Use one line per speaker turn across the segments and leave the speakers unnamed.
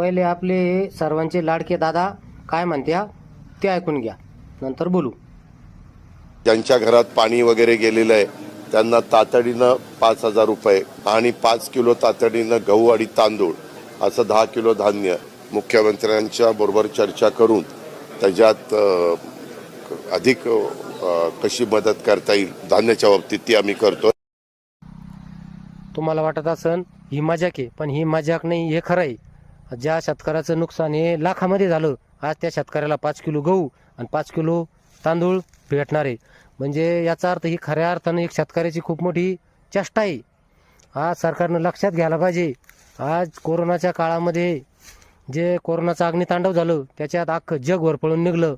पहिले आपले सर्वांचे लाडके दादा काय म्हणत्या ते ऐकून घ्या. नंतर बोलू.
ज्यांच्या घरात पाणी वगैरे गेलेलं आहे. त्यांना तातडीनं पाच हजार रुपये आणि पाच किलो तातडीनं गहू आणि तांदूळ असं दहा किलो धान्य मुख्यमंत्र्यांच्या बरोबर चर्चा करून त्याच्यात अ, अधिक अ, कशी मदत करता येईल धान्याच्या बाबतीत ती आम्ही करतो
तुम्हाला वाटत असन ही मजाक आहे पण ही मजाक नाही हे खरं आहे. ज्या शेतकऱ्याचं नुकसान हे लाखामध्ये झालं आज त्या शेतकऱ्याला पाच किलो गहू आणि पाच किलो तांदूळ भेटणार आहे. म्हणजे याचा अर्थ ही खऱ्या अर्थानं एक शेतकऱ्याची खूप मोठी चेष्टा आहे. आज सरकारनं लक्षात घ्यायला पाहिजे आज कोरोनाच्या काळामध्ये जे कोरोनाचं अग्नितांडव झालं त्याच्यात अख्खं जग पळून निघलं.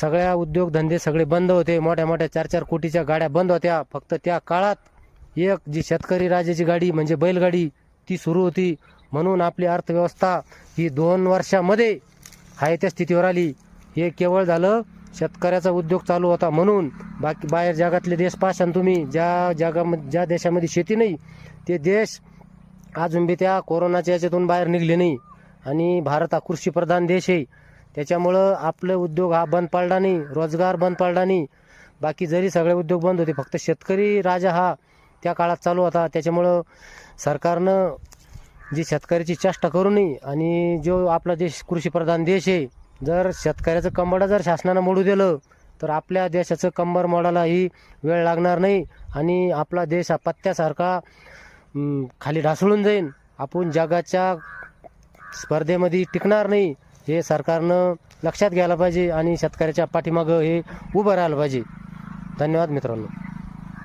सगळ्या उद्योगधंदे सगळे बंद होते मोठ्या मोठ्या चार चार कोटीच्या गाड्या बंद होत्या. फक्त त्या काळात एक जी शेतकरी राजाची गाडी म्हणजे बैलगाडी ती सुरू होती. म्हणून आपली अर्थव्यवस्था ही दोन वर्षामध्ये आहे त्या स्थितीवर आली. हे केवळ झालं शेतकऱ्याचा उद्योग चालू होता म्हणून. बाकी बाहेर जगातले देश पाशान तुम्ही. ज्या जगामध्ये ज्या देशामध्ये शेती नाही ते देश अजून बी त्या कोरोनाच्या याच्यातून बाहेर निघले नाही. आणि भारत हा कृषीप्रधान देश आहे. त्याच्यामुळं आपले उद्योग हा बंद पडला नाही रोजगार बंद पडला नाही. बाकी जरी सगळे उद्योग बंद होते फक्त शेतकरी राजा हा त्या काळात चालू होता. त्याच्यामुळं सरकारनं जी शेतकऱ्याची चेष्टा करू नये आणि जो आपला देश कृषीप्रधान देश आहे जर शेतकऱ्याचं कंबडा जर शासनानं मोडू दिलं तर आपल्या देशाचं कंबर मोडायलाही वेळ लागणार नाही आणि आपला देश हा पत्त्यासारखा खाली ढासळून जाईल आपण जगाच्या स्पर्धेमध्ये टिकणार नाही हे सरकारनं लक्षात घ्यायला पाहिजे आणि शेतकऱ्याच्या पाठीमागं हे उभं राहायला पाहिजे. धन्यवाद मित्रांनो.